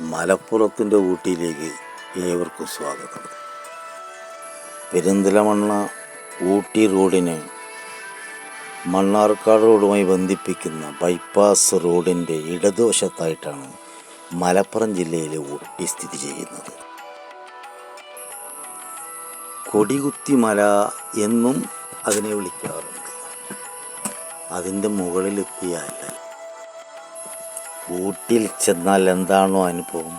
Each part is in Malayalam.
മലപ്പുറത്തിന്റെ ഊട്ടിയിലേക്ക് ഏവർക്കും സ്വാഗതം. പെരിന്തലമണ്ണ ഊട്ടി റോഡിനെ മണ്ണാർക്കാട് റോഡുമായി ബന്ധിപ്പിക്കുന്ന ബൈപ്പാസ് റോഡിന്റെ ഇടതുവശത്തായിട്ടാണ് മലപ്പുറം ജില്ലയിലെ ഊട്ടി സ്ഥിതി ചെയ്യുന്നത്. കൊടികുത്തി മല എന്നും അതിനെ വിളിക്കാറുണ്ട്. അതിന്റെ മുകളിലെത്തിയാൽ ഊട്ടിയിൽ ചെന്നാൽ എന്താണോ അനുഭവം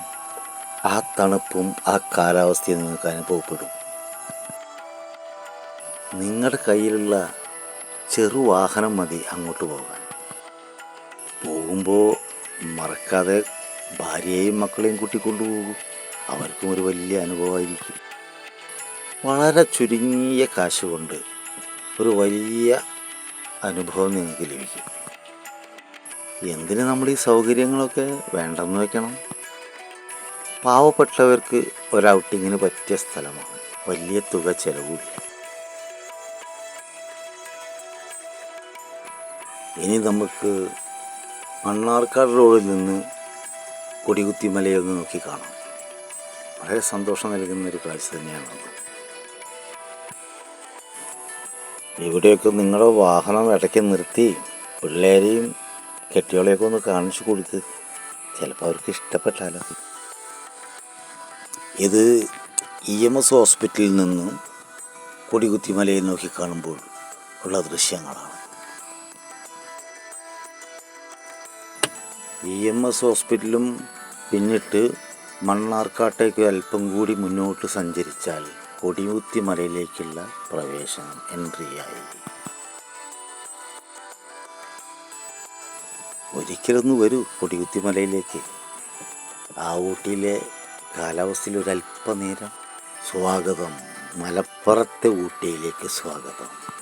ആ തണുപ്പും ആ കാലാവസ്ഥയും നിങ്ങൾക്ക് അനുഭവപ്പെടും. നിങ്ങളുടെ കയ്യിലുള്ള ചെറു വാഹനം മതി അങ്ങോട്ട് പോകാൻ. പോകുമ്പോൾ മറക്കാതെ ഭാര്യയെയും മക്കളെയും കൂട്ടിക്കൊണ്ടുപോകും. അവർക്കും ഒരു വലിയ അനുഭവമായിരിക്കും. വളരെ ചുരുങ്ങിയ കാശ് കൊണ്ട് ഒരു വലിയ അനുഭവം നിങ്ങൾക്ക് ലഭിക്കും. എന്തിന് നമ്മൾ ഈ സൗകര്യങ്ങളൊക്കെ വേണ്ടെന്ന് വെക്കണം? പാവപ്പെട്ടവർക്ക് ഒരൗട്ടിങ്ങിന് പറ്റിയ സ്ഥലമാണ്. വലിയ തുക ചെലവില്ല. ഇനി നമുക്ക് മണ്ണാർക്കാട് റോഡിൽ നിന്ന് കൊടികുത്തി മലയൊന്ന് നോക്കി കാണാം. വളരെ സന്തോഷം നൽകുന്ന ഒരു കാഴ്ച തന്നെയാണ് ഇവിടെയൊക്കെ നിങ്ങളുടെ വാഹനം ഇടയ്ക്ക് നിർത്തി പിള്ളേരെയും കെട്ടിയോളെയൊക്കെ ഒന്ന് കാണിച്ചു കൊടുക്ക്. ചിലപ്പോൾ അവർക്ക് ഇഷ്ടപ്പെട്ടാലോ. ഇത് ഇ എം എസ് ഹോസ്പിറ്റലിൽ നിന്ന് കൊടികുത്തിമലയിൽ നോക്കി കാണുമ്പോൾ ഉള്ള ദൃശ്യങ്ങളാണ്. ഇ എം എസ് ഹോസ്പിറ്റലും പിന്നിട്ട് മണ്ണാർക്കാട്ടേക്ക് അല്പം കൂടി മുന്നോട്ട് സഞ്ചരിച്ചാൽ കൊടികുത്തിമലയിലേക്കുള്ള പ്രവേശനം എൻട്രിയായി ഒരിക്കലൊന്ന് വരൂ കൊടികുത്തിമലയിലേക്ക്. ആ ഊട്ടിയിലെ കാലാവസ്ഥയിൽ ഒരല്പനേരം സ്വാഗതം. മലപ്പുറത്തെ ഊട്ടിയിലേക്ക് സ്വാഗതം.